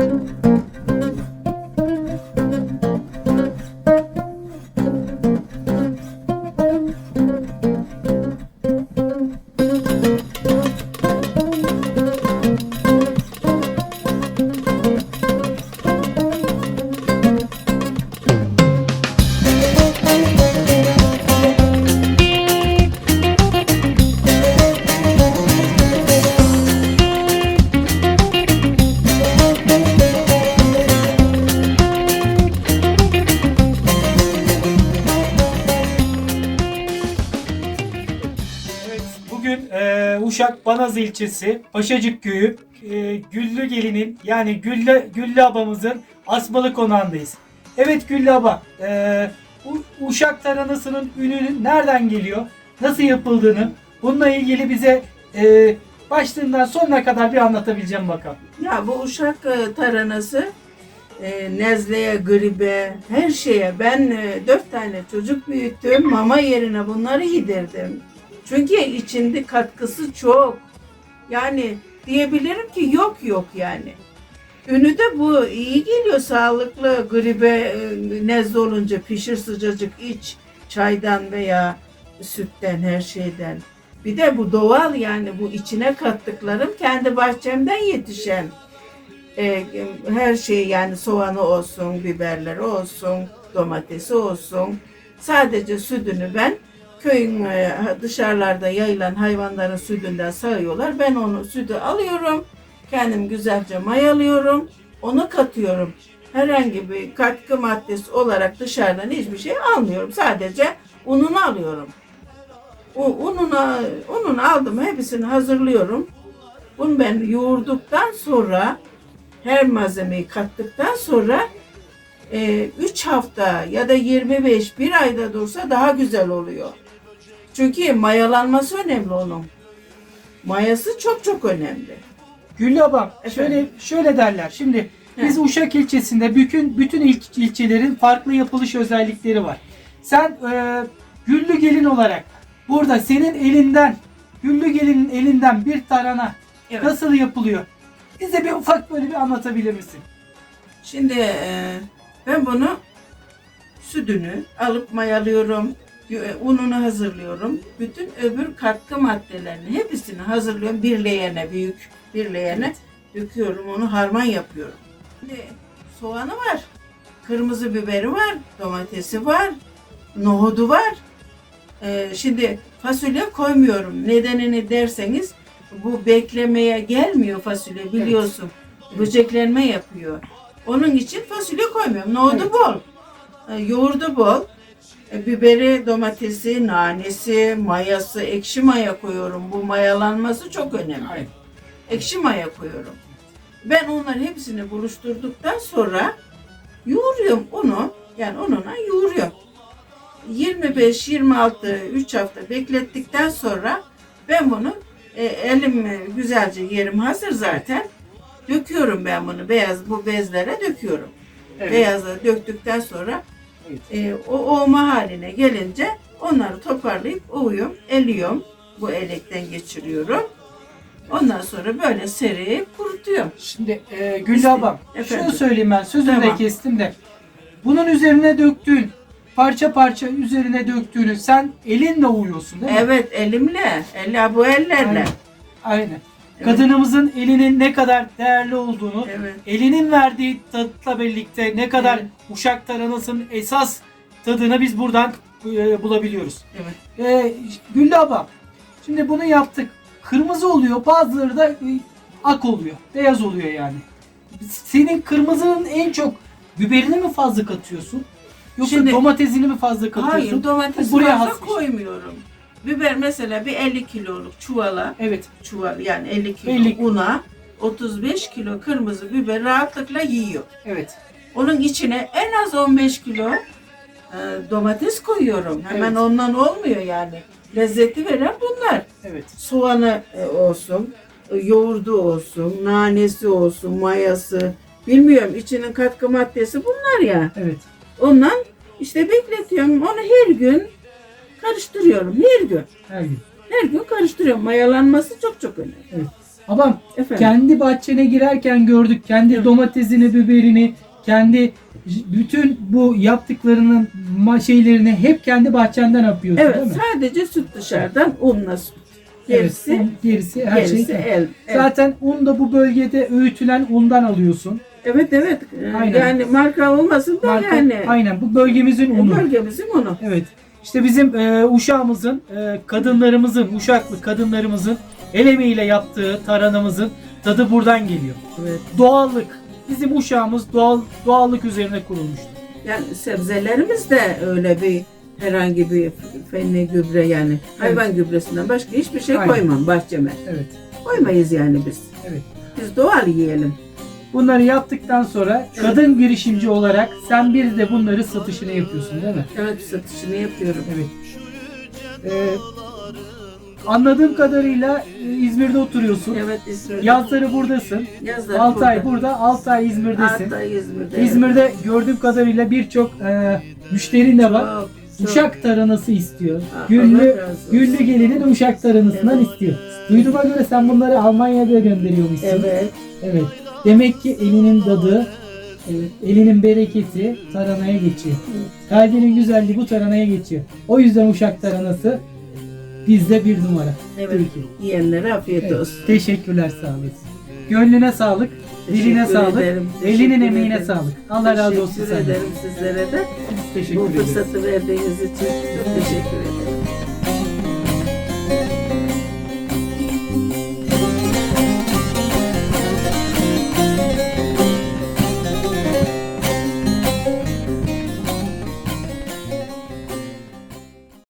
Evet, bugün e, Uşak Banaz ilçesi Paşacık köyü e, Güllü Gelin'in yani Güllü, Güllü abamızın asmalı konağındayız. Evet Güllü abla e, Uşak taranasının ünü nereden geliyor? Nasıl yapıldığını bununla ilgili bize e, başlığından sonuna kadar bir anlatabileceğim bakalım. Ya bu uşak e, taranası e, nezleye, gribe, her şeye ben e, dört tane çocuk büyüttüm. Mama yerine bunları yedirdim. Çünkü içinde katkısı çok. Yani diyebilirim ki yok yok yani. Ünü de bu iyi geliyor sağlıklı gribe e, nezle olunca pişir sıcacık iç çaydan veya sütten her şeyden. Bir de bu doğal yani bu içine kattıklarım kendi bahçemden yetişen e, her şey yani soğanı olsun, biberleri olsun, domatesi olsun. Sadece sütünü ben köyün e, dışarılarda yayılan hayvanların sütünden sağıyorlar. Ben onu sütü alıyorum. Kendim güzelce mayalıyorum. Onu katıyorum. Herhangi bir katkı maddesi olarak dışarıdan hiçbir şey almıyorum. Sadece ununu alıyorum. Ununa, ununu aldım. Hepsini hazırlıyorum. Bunu ben yoğurduktan sonra her malzemeyi kattıktan sonra 3 hafta ya da 25 bir ayda dursa daha güzel oluyor. Çünkü mayalanması önemli onun. Mayası çok çok önemli. Güllü abam Efendim? şöyle şöyle derler. Şimdi biz Uşak ilçesinde bütün bütün il, ilçelerin farklı yapılış özellikleri var. Sen e, Güllü gelin olarak burada senin elinden Güllü gelinin elinden bir tarana Evet. nasıl yapılıyor? Bize bir ufak böyle bir anlatabilir misin? Şimdi e, ben bunu sütünü alıp mayalıyorum. E, Ununu hazırlıyorum. Bütün öbür katkı maddelerini hepsini hazırlıyorum. Bir leğene büyük bir leğene döküyorum. Onu harman yapıyorum. Şimdi soğanı var. Kırmızı biberi var. Domatesi var. Nohudu var. E, şimdi fasulye koymuyorum. Nedenini derseniz bu beklemeye gelmiyor fasulye biliyorsun. Böceklenme yapıyor. Onun için fasulye koymuyorum. Nohudu Evet. bol. E, yoğurdu bol. E, biberi, domatesi, nanesi, mayası, ekşi maya koyuyorum. Bu mayalanması çok önemli. Aynen. Ekşi maya koyuyorum. Ben onları hepsini buluşturduktan sonra yoğuruyorum onu. Yani onunla yoğuruyorum. 25-26 3 hafta beklettikten sonra ben bunu e, elim güzelce yerim hazır zaten. Döküyorum ben bunu beyaz bu bezlere döküyorum. Evet. Beyaza döktükten sonra. E, o olma haline gelince onları toparlayıp ovuyorum, eliyorum. Bu elekten geçiriyorum. Ondan sonra böyle serip kurutuyorum. Şimdi e, abam efendim. şunu söyleyeyim ben sözünü de Tamam. kestim de. Bunun üzerine döktüğün parça parça üzerine döktüğünü sen elinle uyuyorsun değil mi? Evet elimle, elle bu ellerle. Aynen. Aynen. Evet. Kadınımızın elinin ne kadar değerli olduğunu, Evet. elinin verdiği tatla birlikte ne kadar Evet. uşak taranasının esas tadını biz buradan e, bulabiliyoruz. Evet. E, Güllü abla, şimdi bunu yaptık. Kırmızı oluyor, bazıları da e, ak oluyor, beyaz oluyor yani. Senin kırmızının en çok biberini mi fazla katıyorsun? Yoksa Şimdi- domatesini mi fazla katıyorsun? Hayır domates Buraya fazla has bir şey. koymuyorum. Biber mesela bir 50 kiloluk çuvala, Evet. çuval yani 50 kilo 50 una 35 kilo kırmızı biber rahatlıkla yiyor. Evet. Onun içine en az 15 kilo e, domates koyuyorum. Hemen Evet. ondan olmuyor yani. Lezzeti veren bunlar. Evet. Soğanı e, olsun, e, yoğurdu olsun, nanesi olsun, mayası. Bilmiyorum içinin katkı maddesi bunlar ya. Evet. Ondan işte bekletiyorum. Onu her gün karıştırıyorum. Her gün. Her gün. Her gün karıştırıyorum. Mayalanması çok çok önemli. Abam Efendim. kendi bahçene girerken gördük. Kendi Evet. domatesini, biberini, kendi bütün bu yaptıklarının şeylerini hep kendi bahçenden yapıyorsun Evet değil mi? sadece süt dışarıdan unla süt. Evet, Gerisi, un, gerisi her gerisi şey. el. el. Zaten un da bu bölgede öğütülen undan alıyorsun. Evet evet. Aynen. Yani marka olmasın da Marka- yani. Aynen bu bölgemizin unu. Bölgemizin unu. Evet. İşte bizim e, uşağımızın, e, kadınlarımızın, uşaklı kadınlarımızın el emeğiyle yaptığı taranamızın tadı buradan geliyor. Evet. Doğallık. Bizim uşağımız doğal doğallık üzerine kurulmuştur. Yani sebzelerimiz de öyle bir herhangi bir fenli gübre yani hayvan gübresinden başka hiçbir şey Aynen. koymam bahçeme. Evet. Koymayız yani biz. Evet. Biz doğal yiyelim. Bunları yaptıktan sonra kadın girişimci olarak sen bir de bunları satışını yapıyorsun değil mi? Evet satışını yapıyorum. Evet. Ee, anladığım kadarıyla e, İzmir'de oturuyorsun. Evet İzmir'de. Yazları buradasın. Yazları 6 ay burada, 6 ay İzmir'desin. Hatta İzmir'de. İzmir'de gördüğüm kadarıyla birçok e, müşterin de var. Çok, çok. Uşak taranası istiyor. Allah Güllü razı olsun. Güllü gelinin uşak taranasından istiyor. Duyduğuma göre sen bunları Almanya'da gönderiyormuşsun. Evet. Evet. Demek ki elinin tadı, evet, elinin bereketi taranaya geçiyor. Kalbinin güzelliği bu taranaya geçiyor. O yüzden uşak taranası bizde bir numara. Evet. Türkiye. Yiyenlere afiyet Evet. olsun. Teşekkürler sağ olasın. Gönlüne sağlık, diline Teşekkür sağlık, ederim, elinin teşekkür emeğine ederim. sağlık. Allah razı olsun Teşekkür senden. ederim sizlere de. Biz teşekkür Bu ederiz. fırsatı verdiğiniz için çok teşekkür ederim.